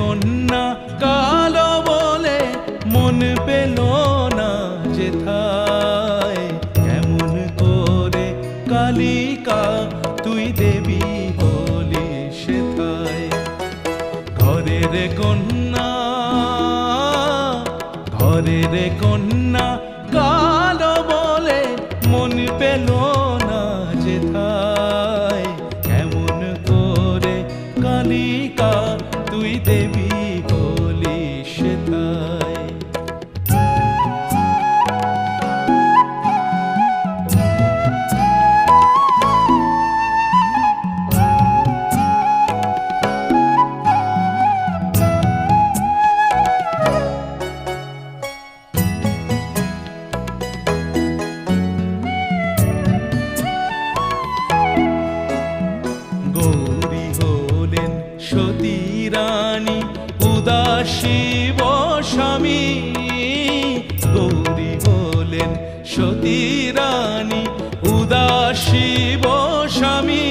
কন্যা কালো বলে মন পেল না যেথায় ঘরের কন্যা কালো বলে মন পেল না যে কেমন করে কালিকা, তুই দেবী বলিস সেথায় উদাসী স্বামী। গৌরী হলেন সতী রানী উদাসী স্বামী।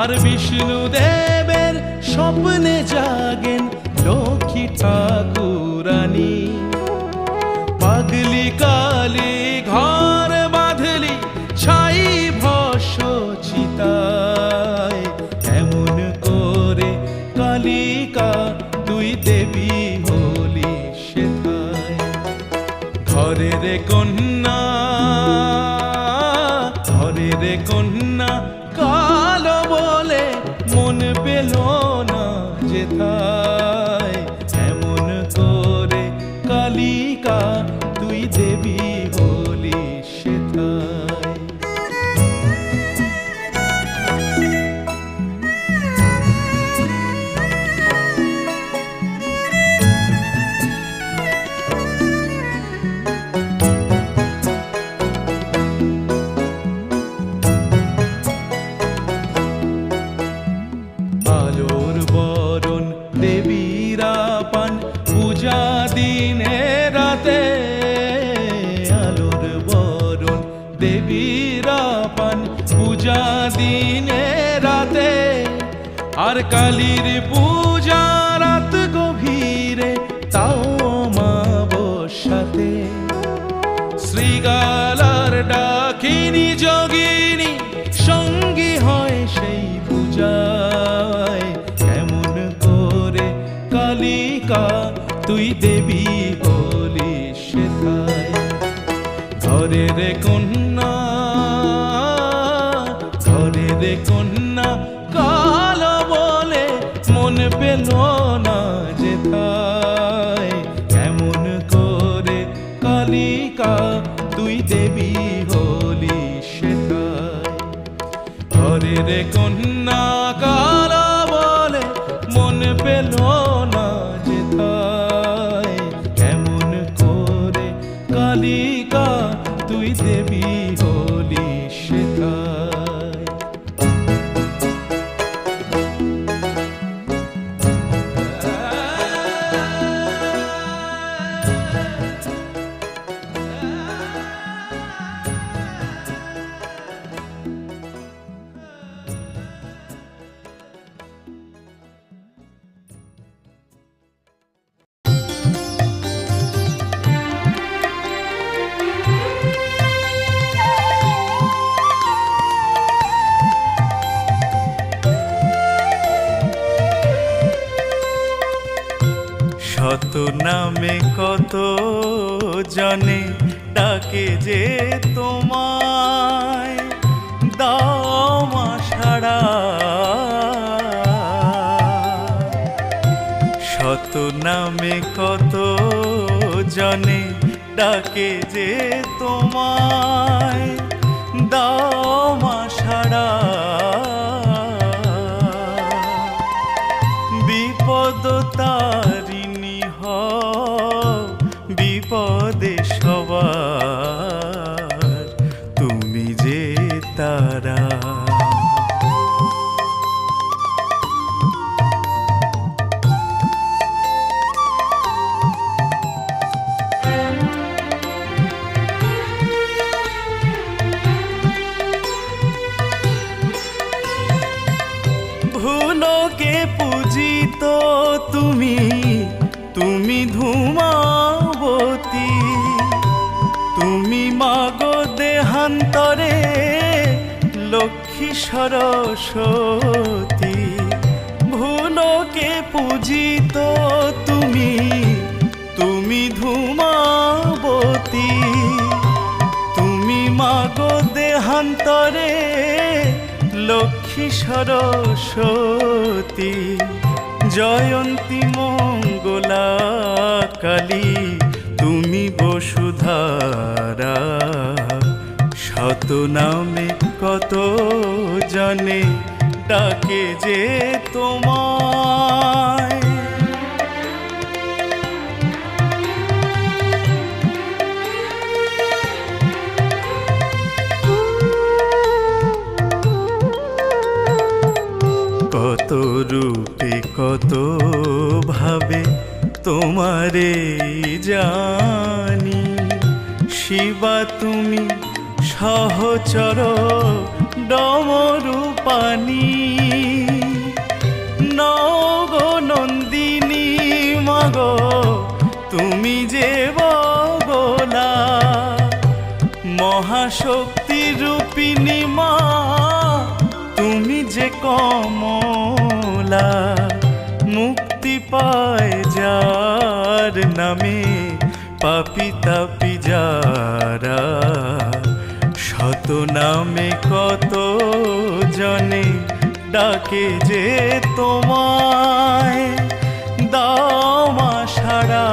আর বিষ্ণু দেবের স্বপ্নে জাগেন লক্ষ্মী ঠাকুরানী। পাগলি কালি ঘর বাঁধলি, ছাই ভস্য চিতায়। এমন করে কালিকা ঘরের কন্যা ঘরের কন্যা, কালো বলে মন পেল না যেথায় এমন করে কালিকা, তুই দেবী পূজা দিনে রাতে, আর কালীর পূজা রাত গভীরে, তাও অমাবস্যাতে। শ্রীগালার ডাকিনী যোগিনী, সঙ্গী হয় সেই পূজায়। কেমন করে কালিকা, তুই দেবী বলি সেথায়। ঘরের কন্যা না যেথায় কেমন করে কালিকা তুই দেবী হলি সেথায় ঘরের কন্যা কালা বলে, মন পেল না যেথায় কেমন করে কালিকা তুই দেবী হলি নামে কত জনে ডাকে যে তোমায়, দাও সাড়া শত নামে কত জনে ডাকে যে তোমায়, দাও মা সাড়া বিপদ তারিণী হ বিপদে সবার তুমি যে তারা। ভুলকে পূজিত তুমি সরস্বতী, ভুলকে পূজিত তুমি তুমি ধূমাবতী, তুমি মাগো দেহান্তরে লক্ষ্মী সরস্বতী, জয়ন্তী মঙ্গলা কালী তুমি বসুধারা। শত নামে কত জানে ডাকে যে তোমায়। কত রূপে, কত ভাবে তোমারে জানি। শিবা, তুমি সহচর ডমরু পানি নগ নন্দিনী, মগ, তুমি যে বগলা। মহাশক্তি রূপিণী মা, তুমি যে কমলা। মুক্তি পায় যার নামে পাপি তাপি যারা নামে কত জনে ডাকে যে তোমায় দামা সারা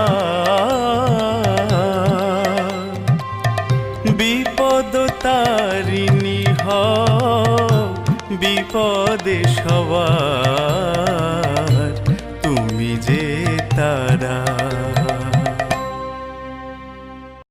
বিপদ তারিণী হ বিপদে সবার।